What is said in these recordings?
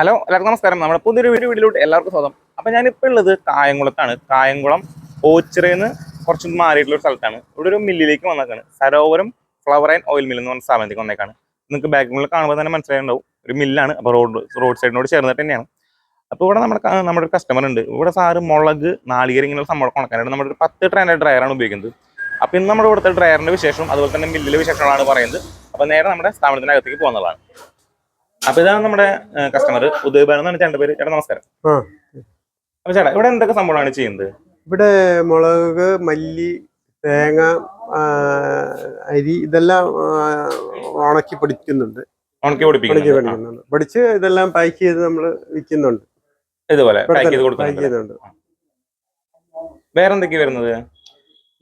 Hello എല്ലാവർക്കും നമസ്കാരം. നമ്മുടെ പുതിയൊരു വീഡിയോ വീട്ടിലോട്ട് എല്ലാവർക്കും സ്വാഗതം. അപ്പം ഞാനിപ്പോൾ ഉള്ളത് കായംകുളത്താണ്. കായംകുളം ഓച്ചിറയിൽ കുറച്ച് മാറിയിട്ടുള്ള ഒരു സ്ഥലത്താണ്. ഇവിടെ ഒരു മില്ലിലേക്ക് വന്നേക്കാണ്. Sarovaram flower and oil mill എന്ന് പറഞ്ഞ സ്ഥാപനത്തേക്ക് വന്നേക്കാണ്. നിങ്ങൾക്ക് ബാക്ക്ഗ്രൗണ്ടിൽ കാണുമ്പോൾ തന്നെ മനസ്സിലായിട്ടുണ്ടാവും. ഒരു മില്ലാണ് അപ്പോൾ റോഡ് റോഡ് സൈഡിനോട് ചേർന്നിട്ട് തന്നെയാണ്. അപ്പോൾ ഇവിടെ നമ്മുടെ നമ്മുടെ ഒരു കസ്റ്റമർ ഉണ്ട്. ഇവിടെ സാറ് മുളക് നാളികേരം ഇങ്ങനെയുള്ള സംഭവം കൊണക്കാനായിട്ട് നമ്മുടെ ഒരു പത്ത് ട്രെയിന്റെ ഡ്രയറാണ് ഉപയോഗിക്കുന്നത്. അപ്പോൾ ഇന്ന് നമ്മുടെ ഇവിടുത്തെ ഡ്രയറിന്റെ വിശേഷം അതുപോലെ തന്നെ മില്ലിലെ വിശേഷങ്ങളാണ് പറയുന്നത്. അപ്പോൾ നേരെ നമ്മുടെ സ്ഥാപനത്തിന്റെ അകത്തേക്ക് പോകുന്നതാണ്. അപ്പൊ ഇതാണ് നമ്മുടെ കസ്റ്റമർ ഉദയബാൻ എന്നാണ് പേര്. ചേട്ടാ നമസ്കാരം. അപ്പൊ ചേട്ടാ ഇവിടെ എന്തൊക്കെ സംഭവമാണ് ചെയ്യുന്നത്? ഇവിടെ മുളക് മല്ലി തേങ്ങ അരി ഇതെല്ലാം ഉണക്കി പിടിക്കുന്നുണ്ട്. ഉണക്കി പൊടിച്ച് പഠിച്ച് ഇതെല്ലാം പാക്ക് ചെയ്ത് നമ്മൾ വിൽക്കുന്നുണ്ട്. ഇതുപോലെ പാക്ക് ചെയ്ത് കൊടുക്കുന്നുണ്ട് വേറെ എന്തൊക്കെയാ വരുന്നത്?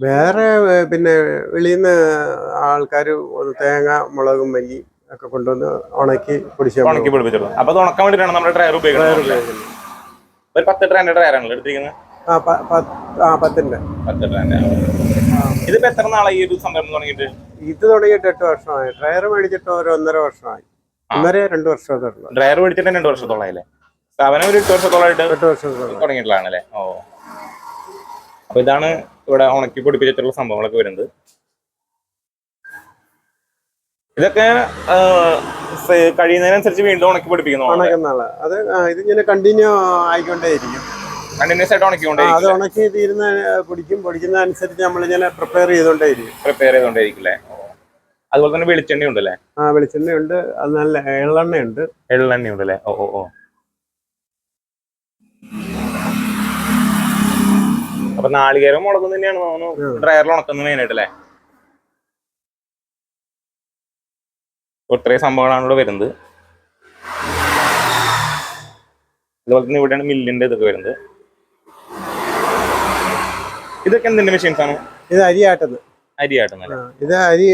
വേറെ പിന്നെ വെളിയിൽ നിന്ന് ആൾക്കാർ തേങ്ങ മുളകും മല്ലി ഒക്കെ കൊണ്ടുവന്ന് ഉണക്കി പൊടിച്ച് ഉണക്കി പൊടിപ്പിച്ചോളൂ അപ്പൊ അത് ഉണക്കാൻ വേണ്ടിയിട്ടാണ് നമ്മുടെ ഡ്രയർ ഉപയോഗിക്കുന്നത്. ഉപയോഗിക്കുന്നത്. ഒരു പത്ത് ട്രെയിന്റെ ഡ്രയറാണല്ലോ എടുത്തിരിക്കുന്നത്? ആ പത്തിന്റെ. പത്ത് ഇതിപ്പോ എത്ര നാളായി ഈ ഒരു സംരംഭം തുടങ്ങിയിട്ട്? ഇത് തുടങ്ങിയിട്ട് എട്ട് വർഷമായി. ഡ്രയർ മേടിച്ചിട്ട് ഒരു ഒന്നര വർഷമായി. ഒന്നര രണ്ട് വർഷത്തോളം ഡ്രയർ മേടിച്ചിട്ട് രണ്ട് വർഷത്തോളായില്ലേ? സ്ഥാപനം ഒരു എട്ട് വർഷത്തോളമായിട്ട് എട്ട് വർഷത്തോളം തുടങ്ങിയിട്ടുള്ളതാണ് അല്ലേ ഓ. അപ്പൊ ഇതാണ് ഇവിടെ ഉണക്കി പൊടിപ്പിച്ചിട്ടുള്ള സംഭവങ്ങളൊക്കെ വരുന്നത്. ഇതൊക്കെ കഴിയുന്നതിനനുസരിച്ച് വീണ്ടും ഉണക്കി പിടിപ്പിക്കുന്നു അത് ഇതിങ്ങനെ കണ്ടിന്യൂ ആയിക്കൊണ്ടേയിരിക്കും. കണ്ടിന്യൂസ് ആയിട്ട് അത് ഉണക്കി തീരുന്ന പൊടിക്കും പൊടിക്കുന്ന അനുസരിച്ച് നമ്മളിങ്ങനെ പ്രിപ്പയർ ചെയ്തോണ്ടേയിരിക്കും പ്രിപ്പയർ അതുപോലെ തന്നെ വെളിച്ചെണ്ണ ഉണ്ടല്ലേ ആ വെളിച്ചെണ്ണയുണ്ട്. അത് നല്ല എള്ളെണ്ണയുണ്ട്. എള്ളെണ്ണ ഉണ്ടല്ലേ ഓ ഓ ഓ. അപ്പൊ നാളികേരം മുളകും തന്നെയാണ് ഡ്രയറിൽ ഉണക്കുന്നത് മെയിൻ ആയിട്ടല്ലേ ഇത്രയും സംഭവങ്ങളാണ് ഇവിടെ വരുന്നത്. അതുപോലെ തന്നെ ഇവിടെയാണ് മില്ലിന്റെ ഇതൊക്കെ വരുന്നത്. ഇതൊക്കെ എന്തിന്റെ മെഷീൻസ് ആണ്? ഇത് അരി ആട്ടുന്നത് അരി ആട്ടുന്നത് ഇത് അരി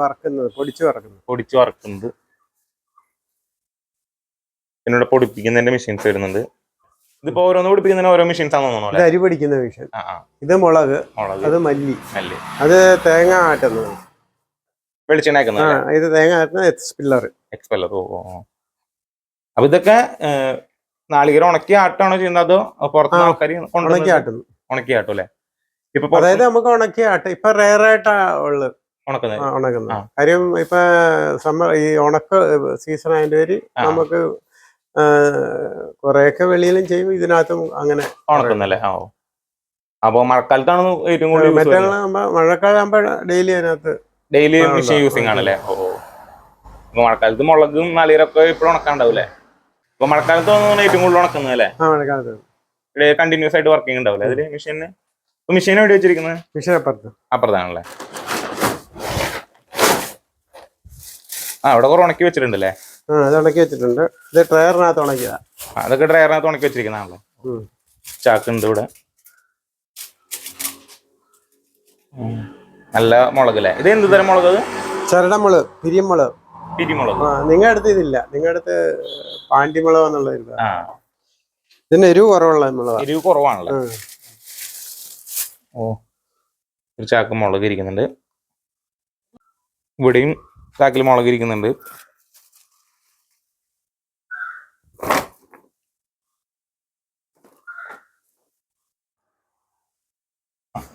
വറക്കുന്നത് പൊടിച്ചു വറക്കുന്നത്. പൊടിച്ചു വറക്കുന്നത്. പിന്നെ ഇവിടെ പൊടിപ്പിക്കുന്നതിന്റെ മെഷീൻസ് വരുന്നുണ്ട്. ഇതിപ്പോ ഓരോന്ന് പൊടിപ്പിക്കുന്നതിന് ഓരോ മെഷീൻസ് ആണെന്ന് ഇത് അരി പൊടിക്കുന്ന മെഷീൻ ഇത് മുളക് മുളക് അത് മല്ലി. മല്ലി. അത് തേങ്ങ ആട്ടുന്നത്. വെളിച്ചെണ്ണ ഇത് തേങ്ങ ആട്ടുന്ന എക്സ്പില്ലർ എക്സ്പെല്ലർ ഓ. അപ്പൊ ഇതൊക്കെ നാളികേരം ഉണക്കി ആട്ടാണോ ചെയ്യുന്നത്? അതോ പുറത്തുനിന്ന് ആ, ആൾക്കാർ ഉണക്കി ആട്ടു. ഉണക്കി ആട്ടും അല്ലേ? ഇപ്പൊ അതായത് നമുക്ക് ഉണക്കി ആട്ട ഇപ്പൊ റയർ ആയിട്ടാ ഉള്ളത് ഉണക്കുന്നത്. കാര്യം ഇപ്പൊ സമ്മർ ഈ ഉണക്ക സീസൺ ആയതിന്റെ പേര് നമുക്ക് കൊറേയൊക്കെ വെളിയിലും ചെയ്യും. ഇതിനകത്തും അങ്ങനെ ഉണക്കുന്നല്ലേ ആ അപ്പൊ മഴക്കാലത്താണ് ഏറ്റവും കൂടുതൽ മറ്റേ മഴക്കാലം ആകുമ്പോ ഡെയിലി അതിനകത്ത് ഡെയിലി മെഷീൻ യൂസിങ് ആണല്ലേ? ഓ മഴക്കാലത്ത് മുളകും നാളികേരൊക്കെ ഇപ്പോഴും ഉണക്കാണ്ടാവൂലേ അപ്പൊ മഴക്കാലത്ത് തോന്നുന്നു ഏറ്റവും കൂടുതൽ ഉണക്കുന്നത് അല്ലേ? കണ്ടിന്യൂസ് ആയിട്ട് വർക്കിംഗ് ഉണ്ടാവില്ലേ അതിൽ മെഷീന് മെഷീൻ എവിടെ വെച്ചിരിക്കുന്നത് മെഷീൻ അപ്പുറത്ത്. അപ്പുറത്താണല്ലേ. ആ അവിടെ കുറെ ഉണക്കി വെച്ചിട്ടുണ്ടല്ലേ? അത് ഉണക്കി വെച്ചിട്ടുണ്ട്. ഇത് ഉണക്കിയതാ. അതൊക്കെ ഡ്രയറിനകത്ത് ഉണക്കി വെച്ചിരിക്കുന്നതാണല്ലോ. ചാക്കുണ്ട് ഇവിടെ. നല്ല മുളക് അല്ലേ ഇത് എന്ത് തരം മുളക് ചരടമുളക് പിരിയമുളക് പിരിമുളക്. നിങ്ങളുടെ അടുത്ത് ഇതില്ല. നിങ്ങളുടെ അടുത്ത് പാണ്ടിമുളക് എന്നുള്ള ഇതിന് എരിവ് കുറവുള്ള മുളകാ എരിവ് കുറവാണല്ലോ? ഓ ഒരു ചാക്ക് മുളക് ഇരിക്കുന്നുണ്ട്. ഇവിടെയും ചാക്കിൽ മുളക് ഇരിക്കുന്നുണ്ട്.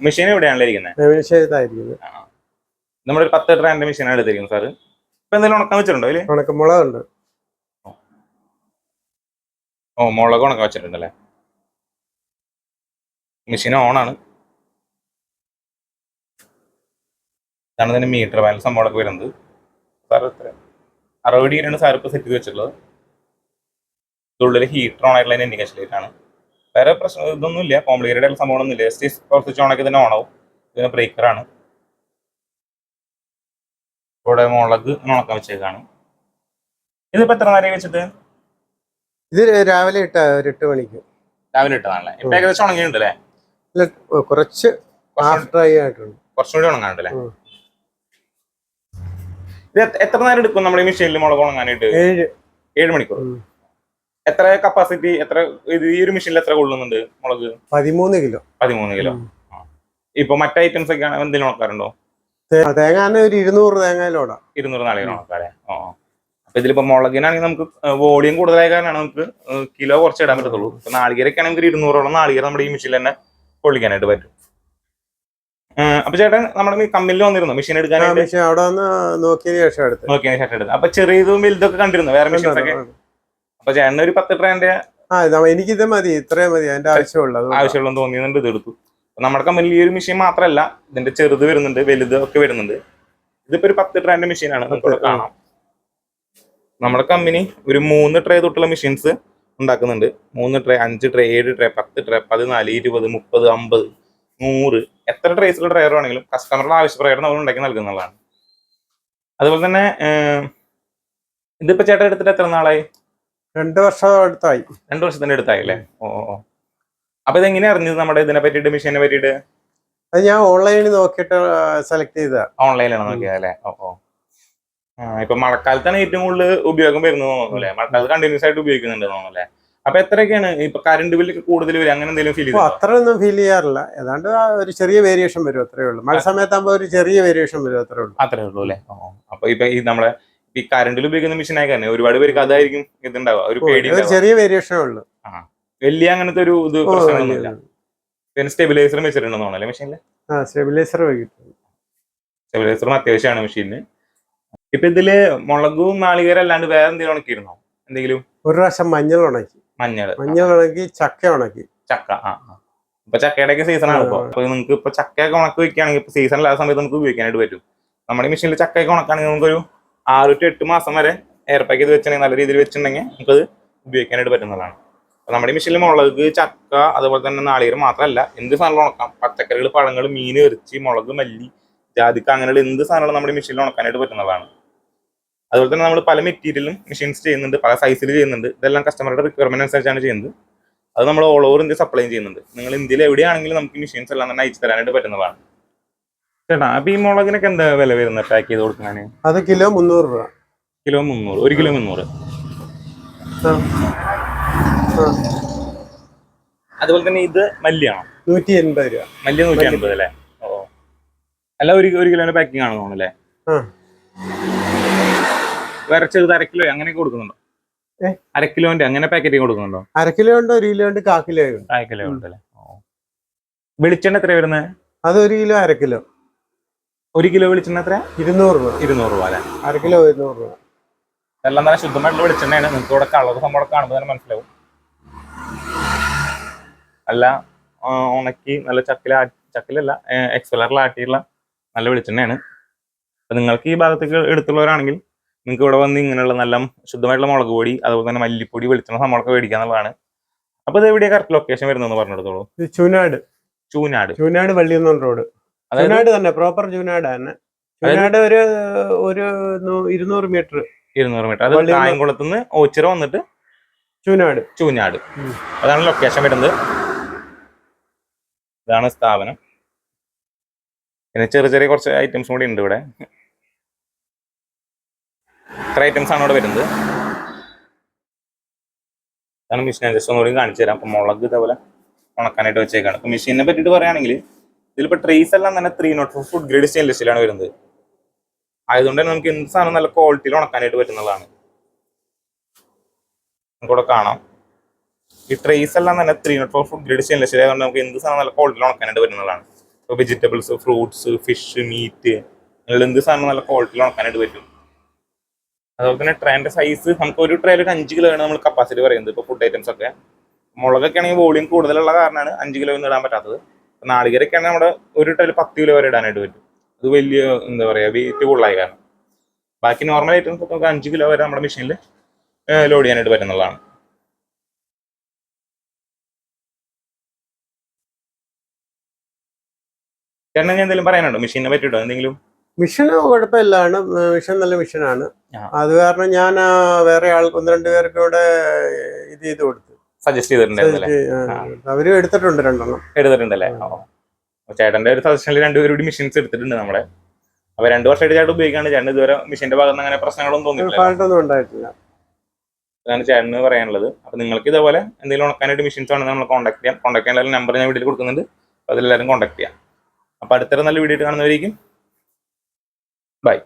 മെഷീൻ എവിടെയാണല്ലോ ഇരിക്കുന്നത് വിഷയത്തായിരിക്കുന്നത് നമ്മുടെ ഒരു പത്ത് ട്രാൻഡ് മെഷീനാണ് എടുത്തിരിക്കുന്നത് സാറ്. ഇപ്പൊ എന്തെങ്കിലും ഉണക്കാൻ വെച്ചിട്ടുണ്ടോ അതിൽ ഉണക്കമുളകുണ്ട് ഓ മുളക് ഉണക്കാൻ വെച്ചിട്ടുണ്ടല്ലേ? മെഷീൻ ഓണാണ് ഇതാണ് ഇതിന്റെ മീറ്റർ വാൽ സംഭവമൊക്കെ വരുന്നത്. സാർ എത്ര? അറുപത് ഡിഗ്രിയാണ് സാർ ഇപ്പോൾ സെറ്റ് ചെയ്ത് വെച്ചിട്ടുള്ളത്. ഇതിനുള്ളിൽ ഹീറ്റർ ഓൺ ആയിട്ടുള്ള ഇൻഡിക്കേഷൻ വേറെ പ്രശ്നം ഇതൊന്നും ഇല്ല കോംപ്ലിക്കേറ്റഡ് ആയിട്ടുള്ള സംഭവമൊന്നും ഇല്ല ജസ്റ്റ് പവർ സ്വിച്ച് ഓൺ തന്നെ ഓണാവും പിന്നെ ഇതിന് ബ്രേക്കർ ആണ്. ഇവിടെ മുളക് ഉണക്കാൻ വെച്ചേക്കാണ്. ഇതിപ്പോ എത്ര നേരം വെച്ചിട്ട്? ഇത് രാവിലെ ഇട്ട ഒരു എട്ട് മണിക്ക്. രാവിലെ ഇട്ടതാണല്ലേ? ഇപ്പൊ ഏകദേശം ഉണങ്ങിയിട്ടുണ്ടല്ലേ? അല്ല കുറച്ച് കുറച്ചുകൂടി ഹാഫ് ഡ്രൈ ആയിട്ടുണ്ട്. കുറച്ചും കൂടി ഉണങ്ങാനുണ്ടല്ലേ? ഇത് എത്ര- നേരം എടുക്കും നമ്മുടെ മെഷീനിൽ മുളക് ഉണങ്ങാനായിട്ട്? ഏഴ്. ഏഴ് മണിക്കൂർ. എത്ര കപ്പാസിറ്റി എത്ര ഇത് ഈ ഒരു മെഷീനിൽ എത്ര കൊള്ളുന്നുണ്ട് മുളക്? പതിമൂന്ന് കിലോ. പതിമൂന്ന് കിലോ. ഇപ്പൊ മറ്റേ ഐറ്റംസ് ഒക്കെ എന്തെങ്കിലും ഉണക്കാറുണ്ടോ? തേങ്ങ ഒരു ഇരുന്നൂറ് തേങ്ങയിലോടാ ഇരുന്നൂറ് നാളികൾ ഉണക്കാറേ ഓ. അപ്പൊ ഇതിലിപ്പോ മുളകിനാണെങ്കിൽ നമുക്ക് വോളിയം കൂടുതലായ കാരണമാണ് നമുക്ക് കിലോ കുറച്ച് ഇടാൻ പറ്റത്തുള്ളൂ. ഇപ്പൊ നാളികേരൊക്കെ ആണെങ്കിൽ ഇരുന്നൂറോളം നാളികേരം നമ്മുടെ ഈ മെഷീനിൽ തന്നെ പൊള്ളിക്കാനായിട്ട് പറ്റും. അപ്പൊ ചേട്ടൻ നമ്മുടെ കമ്പനിയിൽ വന്നിരുന്നു? മെഷീൻ എടുക്കാൻ മെഷീൻ അവിടെ വന്ന് നോക്കിയതിന് ശേഷം എടുത്ത് നോക്കിയതിന് ശേഷം അപ്പൊ ചെറിയതും വലുതൊക്കെ കണ്ടിരുന്നു? വേറെ മെഷീൻസ് ഒക്കെ? അപ്പൊ ചേട്ടന് ഒരു പത്ത് ട്രെയിന്റെ ആ ഇത് എനിക്കിത് മതി ഇത്രയും മതി അതിന്റെ ആവശ്യമുള്ളത്. ആവശ്യമുള്ളതെന്ന് തോന്നിയതുകൊണ്ട് ഇത് എടുത്തു. നമ്മുടെ കമ്പനിയിൽ ഈ ഒരു മെഷീൻ മാത്രമല്ല ഇതിന്റെ ചെറുത് വരുന്നുണ്ട് വലുത് ഒക്കെ വരുന്നുണ്ട്. ഇതിപ്പോ ഒരു പത്ത് ട്രെയിന്റെ മെഷീനാണ് നമുക്ക് കാണാം. നമ്മുടെ കമ്പനി ഒരു മൂന്ന് ട്രേ തൊട്ടുള്ള മെഷീൻസ് ഉണ്ടാക്കുന്നുണ്ട്. മൂന്ന് ട്രേ അഞ്ച് ട്രേ ഏഴ് ട്രേ പത്ത് ട്രേ പതിനാല് ഇരുപത് മുപ്പത് അമ്പത് നൂറ് എത്ര ട്രേസിലുള്ള ഡ്രൈവർ ആണെങ്കിലും കസ്റ്റമറുടെ ആവശ്യപ്രകാരം നമ്മൾ ഉണ്ടാക്കി നൽകുന്നതാണ്. അതുപോലെ തന്നെ ഇതിപ്പോൾ ഇതിപ്പോ ചേട്ടൻ എടുത്തിട്ട് എത്ര നാളായി? രണ്ട് വർഷം അടുത്തായി. രണ്ട് വർഷത്തിന്റെ അടുത്തായി അല്ലേ ഓ, ഓ. അപ്പൊ ഇതെങ്ങനെ അറിഞ്ഞത് നമ്മുടെ ഇതിനെ പറ്റിയിട്ട് മെഷീനെ പറ്റിയിട്ട്? അത് ഞാൻ ഓൺലൈനിൽ നോക്കിയിട്ട് സെലക്ട് ചെയ്ത ഓൺലൈനിലാണ് നോക്കിയത് അല്ലേ? ഓ ഓ. ഇപ്പൊ മഴക്കാലത്താണ് ഏറ്റവും കൂടുതൽ ഉപയോഗം വരുന്നത് തോന്നുന്നു അല്ലേ? മഴക്കാലത്ത് കണ്ടിന്യൂസ് ആയിട്ട് ഉപയോഗിക്കുന്നുണ്ട് തോന്നുന്നു അല്ലേ? അപ്പൊ എത്രയൊക്കെയാണ് ഇപ്പൊ കറണ്ട് ബില്ല് കൂടുതൽ വരും അങ്ങനെ എന്തെങ്കിലും ഫീൽ ചെയ്യും അത്ര അത്രയൊന്നും ഫീൽ ചെയ്യാറില്ല. ഏതാണ്ട് ഒരു ചെറിയ വേരിയേഷൻ വരും അത്രേ ഉള്ളൂ. മഴ സമയത്താകുമ്പോൾ ഒരു ചെറിയ വേരിയേഷൻ വരും അത്രേ ഉള്ളൂ. അത്രേ ഉള്ളൂ അല്ലേ? ഓ അപ്പൊ ഇപ്പൊ ഈ നമ്മളെ ഈ കറണ്ടിൽ ഉപയോഗിക്കുന്ന മെഷീൻ ആയി കാരണം ഒരുപാട് പേർക്ക് അതായിരിക്കും ഇതുണ്ടാവുക. ഒരു പേടി ചെറിയ വേരിയേഷനേ ഉള്ളൂ. വലിയ അങ്ങനത്തെ ഒരു ഇത് പ്രശ്നമൊന്നുമില്ല. പിന്നെ സ്റ്റെബിലൈസറും വെച്ചിട്ടുണ്ടെന്ന് മെഷീനിൽ ആ സ്റ്റെബിലൈസർ സ്റ്റെബിലൈസറും അത്യാവശ്യമാണ് മെഷീനിൽ ഇപ്പൊ ഇതിൽ മുളകും നാളികേരം അല്ലാണ്ട് വേറെ എന്തെങ്കിലും ഉണക്കിയിരുന്നോ? എന്തെങ്കിലും? ഒരു പ്രാവശ്യം മഞ്ഞൾ ഉണക്കി. മഞ്ഞൾ. മഞ്ഞൾ ഉണക്കി ചക്ക ഉണക്കി. ചക്ക ആ ആ. ഇപ്പൊ ചക്കയുടെ ഒക്കെ സീസൺ ആണ് ഇപ്പൊ. അപ്പൊ നിങ്ങൾക്ക് ഇപ്പൊ ചക്കയൊക്കെ ഉണക്കി വെക്കുകയാണെങ്കിൽ ഇപ്പൊ സീസൺ അല്ലാത്ത സമയത്ത് നമുക്ക് ഉപയോഗിക്കാനായിട്ട് പറ്റും. നമ്മുടെ മെഷീനിൽ ചക്കയൊക്കെ ഉണക്കാണെങ്കിൽ നമുക്കൊരു ആറ് ടു എട്ട് മാസം വരെ എയർ പാക്ക് ചെയ്ത് വെച്ചിട്ടുണ്ടെങ്കിൽ നല്ല രീതിയിൽ വെച്ചിട്ടുണ്ടെങ്കിൽ നമുക്കത് ഉപയോഗിക്കാനായിട്ട് പറ്റുന്നതാണ്. നമ്മുടെ ഈ മെഷീനിൽ മുളക് ചക്ക അതുപോലെ തന്നെ നാളികേരം മാത്രമല്ല എന്ത് സാധനങ്ങളും ഉണക്കാം. പച്ചക്കറികൾ പഴങ്ങൾ മീൻ ഇറച്ചി മുളക് മല്ലി ജാതിക്ക അങ്ങനെയുള്ള എന്ത് സാധനങ്ങളും നമ്മുടെ മെഷീനിൽ ഉണക്കാനായിട്ട് പറ്റുന്നതാണ്. അതുപോലെ തന്നെ നമ്മൾ പല മെറ്റീരിയലും മെഷീൻസ് ചെയ്യുന്നുണ്ട് പല സൈസിൽ ചെയ്യുന്നുണ്ട്. ഇതെല്ലാം കസ്റ്റമറുടെ റിക്വയർമെന്റ് അനുസരിച്ചാണ് ചെയ്യുന്നത്. അത് നമ്മൾ ഓൾ ഓവർ ഇന്ത്യ സപ്ലൈ ചെയ്യുന്നുണ്ട്. നിങ്ങൾ ഇന്ത്യയിൽ എവിടെയാണെങ്കിലും നമുക്ക് മെഷീൻസ് എല്ലാം തന്നെ അയച്ചു തരാനായിട്ട് പറ്റുന്നതാണ്. ചേട്ടാ അപ്പൊ ഈ മുളകിനൊക്കെ എന്താ വില വരുന്നത് പാക്ക് ചെയ്ത് കൊടുക്കാൻ അത് കിലോ മുന്നൂറ് രൂപ. കിലോ മുന്നൂറ് ഒരു കിലോ മുന്നൂറ്. അതുപോലെ തന്നെ ഇത് മല്ലിയാണോ? നൂറ്റി എൺപത് രൂപ. മല്ലി നൂറ്റി എൺപത് അല്ലേ? ഓ. അല്ല ഒരു ഒരു കിലോന്റെ പാക്കിംഗ് ആണെന്ന് തോന്നുന്നു അല്ലേ? ആ. വേറെ ചെറുത് അര കിലോ അങ്ങനെയൊക്കെ കൊടുക്കുന്നുണ്ടോ? അരക്കിലോന്റെ അര കിലോന്റെ അങ്ങനെ പാക്കറ്റിങ് കൊടുക്കുന്നുണ്ടോ? അര കിലോ ഉണ്ട് ഒരു കിലോ ഉണ്ട് കാക്കിലോ കാക്കിലോ ഉണ്ടല്ലേ ഓ. വെളിച്ചെണ്ണ എത്ര വരുന്നത് അത് ഒരു കിലോ അര കിലോ. ഒരു കിലോ വെളിച്ചെണ്ണ എത്ര ഇരുന്നൂറ് രൂപ. ഇരുന്നൂറ് രൂപ അല്ലേ? അര കിലോ ഇരുന്നൂറ് രൂപ. എല്ലാം നല്ല ശുദ്ധമായിട്ടുള്ള വെളിച്ചെണ്ണയാണ്. നിങ്ങൾക്ക് ഇവിടെ കളർ സംഭവം കാണുമ്പോൾ തന്നെ മനസ്സിലാവും. അല്ല ഉണക്കി നല്ല ചക്കില ചക്കിലല്ല എക്സ്പെലറിൽ ആട്ടിയുള്ള നല്ല വെളിച്ചെണ്ണയാണ്. അപ്പം നിങ്ങൾക്ക് ഈ ഭാഗത്തേക്ക് എടുത്തുള്ളവരാണെങ്കിൽ നിങ്ങൾക്ക് ഇവിടെ വന്ന് ഇങ്ങനെയുള്ള നല്ല ശുദ്ധമായിട്ടുള്ള മുളക് പൊടി അതുപോലെ തന്നെ മല്ലിപ്പൊടി വെളിച്ചെണ്ണ സംഭവമൊക്കെ മേടിക്കുക എന്നുള്ളതാണ് അപ്പൊ ഇത് എവിടെയാണ് കറക്റ്റ് ലൊക്കേഷൻ വരുന്നതെന്ന് പറഞ്ഞെടുത്തോളൂ? ചൂനാട്. ചൂനാട്. ചൂനാട് വള്ളിയൊന്നും റോഡ് ചൂനാട് തന്നെ പ്രോപ്പർ ജൂനാട് തന്നെ. ജൂനാട് ഒരു ഒരു ഇരുന്നൂറ് മീറ്റർ. ഇരുന്നൂറ് മീറ്റർ. അത് കായംകുളത്തുനിന്ന് ഓച്ചിറ വന്നിട്ട് ചൂനാട് ചൂനാട് അതാണ് ലൊക്കേഷൻ വരുന്നത്. ഇതാണ് സ്ഥാപനം. പിന്നെ ചെറിയ ചെറിയ കുറച്ച് ഐറ്റംസ് കൂടി ഉണ്ട് ഇവിടെ. ഇത്ര ഐറ്റംസ് ആണ് ഇവിടെ വരുന്നത്. ഇതാണ് മെഷീൻ ജസ്റ്റ് ഒന്നുകൂടി കാണിച്ചു തരാം അപ്പൊ മുളക് ഇതേപോലെ ഉണക്കാനായിട്ട് വെച്ചേക്കാണ്. അപ്പം മെഷീനെ പറ്റിയിട്ട് പറയുകയാണെങ്കിൽ ഇതിലിപ്പോ ട്രേസ് എല്ലാം തന്നെ three nought four food grade stainless സ്റ്റീലാണ് വരുന്നത്. ആയതുകൊണ്ട് തന്നെ നമുക്ക് എന്ത് സാധനം നല്ല ക്വാളിറ്റിയിൽ ഉണക്കാനായിട്ട് പറ്റുന്നതാണ് നമുക്കിവിടെ കാണാം. ഈ ട്രേസ് എല്ലാം തന്നെ three nought four food grade stainless steel ആയതുകൊണ്ട് നമുക്ക് എന്ത് സാധനം നല്ല ക്വാളിറ്റിയിൽ ഉണക്കാനായിട്ട് പറ്റുന്നതാണ് ഇപ്പോൾ വെജിറ്റബിൾസ് ഫ്രൂട്ട്സ് ഫിഷ് മീറ്റ് അങ്ങനെയുള്ള എന്ത് സാധനം നല്ല ക്വാളിറ്റിയിൽ ഉണക്കാനായിട്ട് പറ്റും. അതുപോലെ തന്നെ ട്രെയിന്റെ സൈസ് നമുക്ക് ഒരു ട്രെയിൽ ഒരു അഞ്ച് ആണ് നമ്മൾ കപ്പാസിറ്റി പറയുന്നത് ഇപ്പോൾ ഫുഡ് ഐറ്റംസ് ഒക്കെ. മുളകൊക്കെ ആണെങ്കിൽ വോളിയം കൂടുതലുള്ള കാരണമാണ് അഞ്ച് കിലോ ഒന്നും ഇടാൻ പറ്റാത്തത്. നാളികേരൊക്കെ ആണെങ്കിൽ നമ്മുടെ ഒരു ടൈൽ പത്ത് കിലോ വരെ ഇടാനായിട്ട് പറ്റും. അത് വലിയ എന്താ പറയുക വെയിറ്റ് കൂടുതലായ കാരണം. ബാക്കി നോർമൽ ഐറ്റംസ് ഒക്കെ നമുക്ക് അഞ്ച് കിലോ വരെ നമ്മുടെ മെഷീനിൽ ലോഡ് ചെയ്യാനായിട്ട് പറ്റുന്നതാണ്. ചേട്ടൻ ഞാൻ എന്തെങ്കിലും പറയാനുണ്ടോ? മെഷീനെ പറ്റിയിട്ടോ എന്തെങ്കിലും? മിഷൻ കുഴപ്പമില്ലാണ് മിഷൻ നല്ല മിഷനാണ്. അത് കാരണം ഞാൻ വേറെ ആൾ ഒന്ന് രണ്ട് പേർക്ക് കൂടെ ഇത് ചെയ്ത് കൊടുത്തു. സജസ്റ്റ് ചെയ്തിട്ടുണ്ടായിരുന്നല്ലേ? അവർ എടുത്തിട്ടുണ്ട് രണ്ടെണ്ണം. എടുത്തിട്ടുണ്ടല്ലേ? ചേട്ടന്റെ ഒരു സജഷനിൽ രണ്ടുപേരും കൂടി മെഷീൻസ് എടുത്തിട്ടുണ്ട് നമ്മുടെ അപ്പൊ രണ്ടു വർഷമായിട്ട് ചേട്ടൻ ഉപയോഗിക്കാണ്. ചേട്ടൻ ഇതുവരെ മെഷീന്റെ ഭാഗത്ത് അങ്ങനെ പ്രശ്നങ്ങളൊന്നും തോന്നിയിട്ടില്ല അതാണ് ചേട്ടന് പറയാനുള്ളത്. അപ്പൊ നിങ്ങൾക്ക് ഇതേപോലെ എന്തെങ്കിലും ഉണക്കാനായിട്ട് മെഷീൻസ് ആണെങ്കിൽ നമ്മൾ കോൺടാക്ട് ചെയ്യാം. കോൺടാക്ട് ചെയ്യാൻ നമ്പർ ഞാൻ വീട്ടിൽ കൊടുക്കുന്നുണ്ട്. അതിലെല്ലാവരും കോൺടാക്ട് ചെയ്യാം. അപ്പൊ അടുത്തൊരു നല്ല വീഡിയോ കാണുന്നവരേക്കും. ബൈ